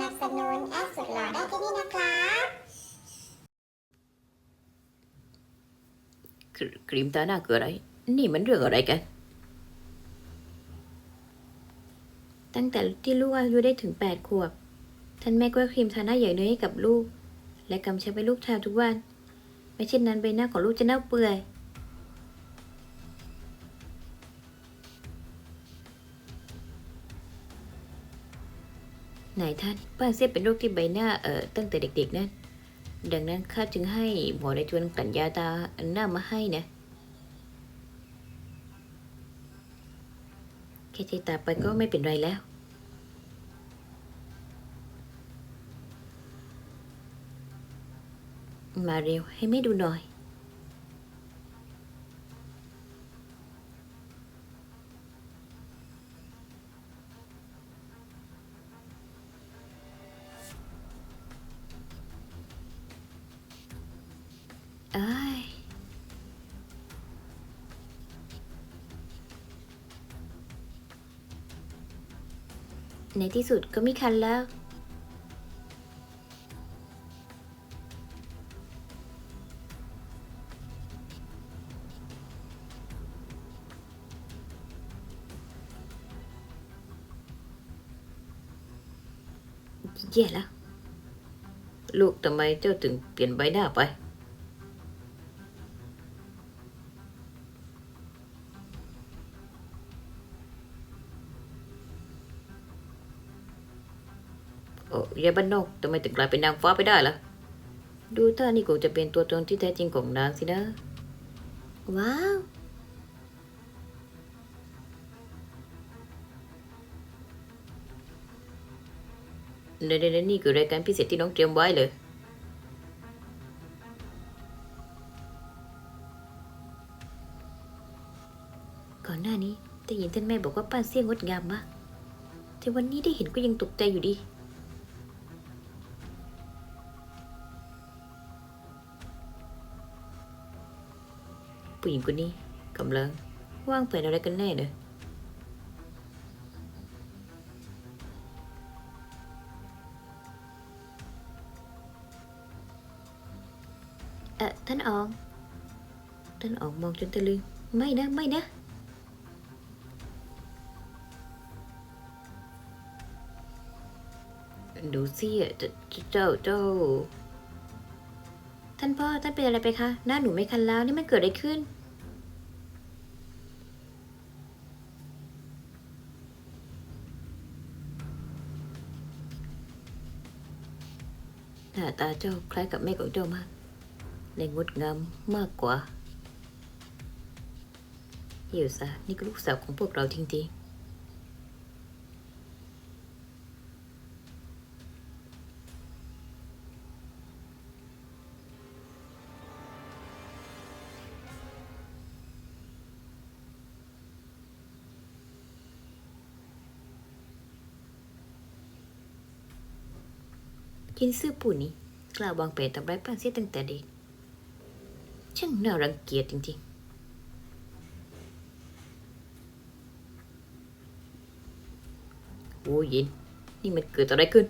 นับสนุนแอดสุดหล่อได้ที่นี่นะครับครีมตาหน้าคืออะไร นี่มันเรื่องอะไรกัน ตั้งแต่ที่ลูกอายุได้ถึงแปดขวบ ท่านแม่ก็ครีมทาหน้าใหญ่เนยให้กับลูก และกำชับให้ลูกทาทุกวัน ไม่เช่นนั้นใบหน้าของลูกจะเน่าเปื่อย ไหนท่านป้าเสียเป็นโรคที่ใบหน้าเอ่อตั้งแต่เด็กๆนั่นดังนั้นข้าจึงให้หมอได้ชวนกลั่นยาตาหน้ามาให้นะแค่ใช้ตาไปก็ไม่เป็นไรแล้ว มาเร็วให้แม่ดูหน่อย ในที่สุดก็ไม่คันแล้ว แย่แล้ว ลูกทำไมเจ้าถึงเปลี่ยนใบหน้าไป โอ้ยายบ้านนอกทำไมถึงกลายเป็นนางฟ้าไปได้ล่ะ ดูท่านี่คงจะเป็นตัวตนที่แท้จริงของนางสินะ ว้าวในในในนี่คือรายการพิเศษที่น้องเตรียมไว้เลย ก่อนหน้านี้ได้ยินท่านแม่บอกว่าป้านเสี่ยงงดงามมาก แต่วันนี้ได้เห็นก็ยังตกใจอยู่ดี ผู้หญิงคนนี้กำลังว่างแผนอะไรกันแน่เนี่ยเออท่านอองท่านอองมองจนตะลึงไม่นะ ไม่นะดูสิเจ้าเจ้าเจ้า ท่านพ่อ ท่านเป็นอะไรไปคะ หน้าหนูไม่คันแล้ว นี่มันเกิดอะไรขึ้น หน้าตาเจ้าคล้ายกับแม่ของเจ้ามากและงดงามมากกว่าเฮียวซะนี่ก็ลูกสาวของพวกเราจริงๆ กินซื่อปู่นี่กล้าวางแผนทำร้ายป้าเสียตั้งแต่เด็กช่างน่ารังเกียจจริงๆ โอ้ยิน นี่มันเกิดอะไรขึ้น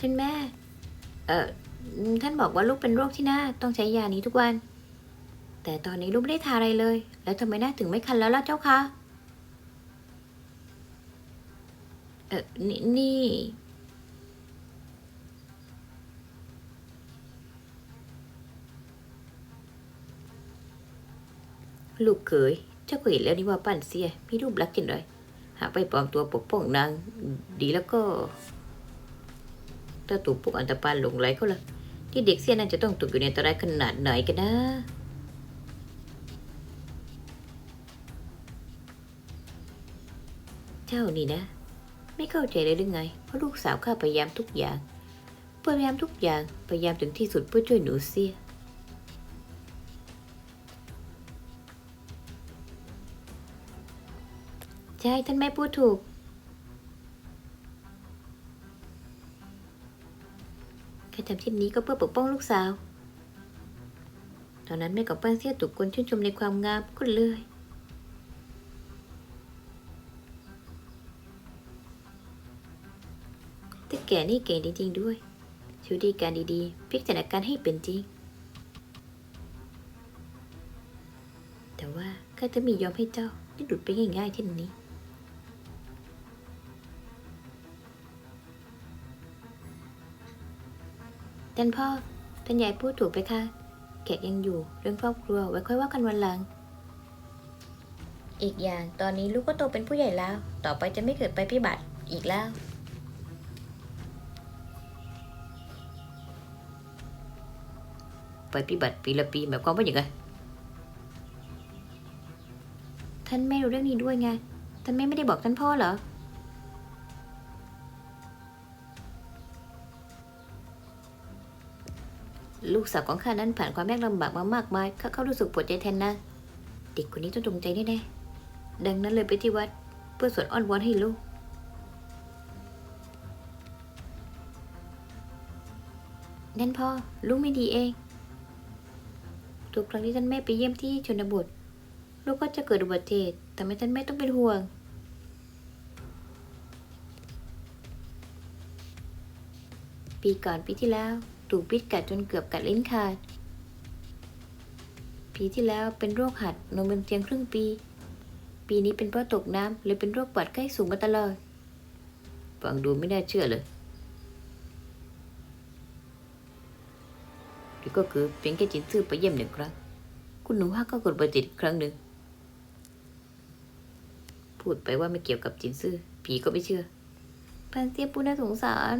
ท่านแม่ เอ่อ ท่านบอกว่าลูกเป็นโรคที่หน้า ต้องใช้ยานี้ทุกวัน แต่ตอนนี้ลูกไม่ได้ทาอะไรเลย แล้วทำไมหน้าถึงไม่คันแล้วล่ะเจ้าคะเออนี่นี่ลูกเขยเจ้าก็เห็นแล้วนี่ว่าปั้นเสียมีรูปลักษณ์เช่นไรหากไปปลอมตัวปกป้องนาง ดีแล้วก็ถ้าถูกพวกอันตรพานหลงไหลเขาล่ะที่เด็กเสียนั่นจะต้องตกอยู่ในอันตรายขนาดไหนกันนะ เจ้านี่นะ ไม่เข้าใจเลยหรือไงเพราะลูกสาวข้าพยายามทุกอย่างพยายามทุกอย่างพยายามถึงที่สุดเพื่อช่วยหนูเสียใช่ท่านแม่พูดถูกข้าทำเช่นนี้ก็เพื่อปกป้องลูกสาว ตอนนั้นแม่กับป้าเสียถูกคนชื่นชมในความงามก็เลย แต่แกนี่เก่งจริงๆด้วยชูดีการดีๆพลิกสถาการให้เป็นจริง แต่ว่าข้าจะมียอมให้เจ้าได้หลุดไปง่ายๆเช่นนี้ท่านพ่อท่านยายพูดถูกไปค่ะแขกยังอยู่เรื่องครอบครัวไว้ค่อยว่ากันวันหลัง อีกอย่างตอนนี้ลูกก็โตเป็นผู้ใหญ่แล้ว ต่อไปจะไม่เกิดไปพิบัติอีกแล้ว ปปฏิบัติปีละปีหมายความว่าอย่างไงท่านไม่รู้เรื่องนี้ด้วยไง ท่านแม่ไม่ได้บอกท่านพ่อเหรอ ลูกสาวของข้านั้นผ่านความยากลำบากมามากมาย ข้าเขารู้สึกปวดใจแทนนะ เด็กคนนี้ต้องจงใจแน่ๆ ดังนั้นเลยไปที่วัดเพื่อสวดอ้อนวอนให้ลูกนั่นพ่อลูกไม่ดีเอง ทุกครั้งที่ท่านแม่ไปเยี่ยมที่ชนบท ลูกก็จะเกิดอุบัติเหตุทำให้ท่านแม่ต้องเป็นห่วง ปีก่อนปีที่แล้ว ถูกพิษกัดจนเกือบกัดลิ้นขาด ปีที่แล้วเป็นโรคหัดนอนบนเตียงครึ่งปี ปีนี้เป็นเพราะตกน้ำเลยเป็นโรคปอดไข้สูงมาตลอดฟังดูไม่น่าเชื่อเลย หรือก็คือเพียงแค่จินซื่อไปเยี่ยมหนึ่งครั้ง คุณหนูฮักก็กดบัติดครั้งหนึ่ง พูดไปว่าไม่เกี่ยวกับจินซื่อ ผีก็ไม่เชื่อพันเสียปูน่าสงสาร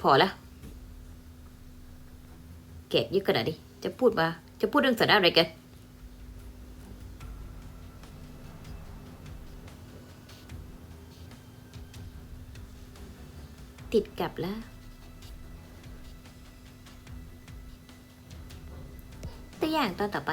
พอละแกะเยอะขนาดนี้จะพูดมา จะพูดเรื่องสาระอะไรกัน ติดกับแล้ว ตัวอย่างตอนต่อไป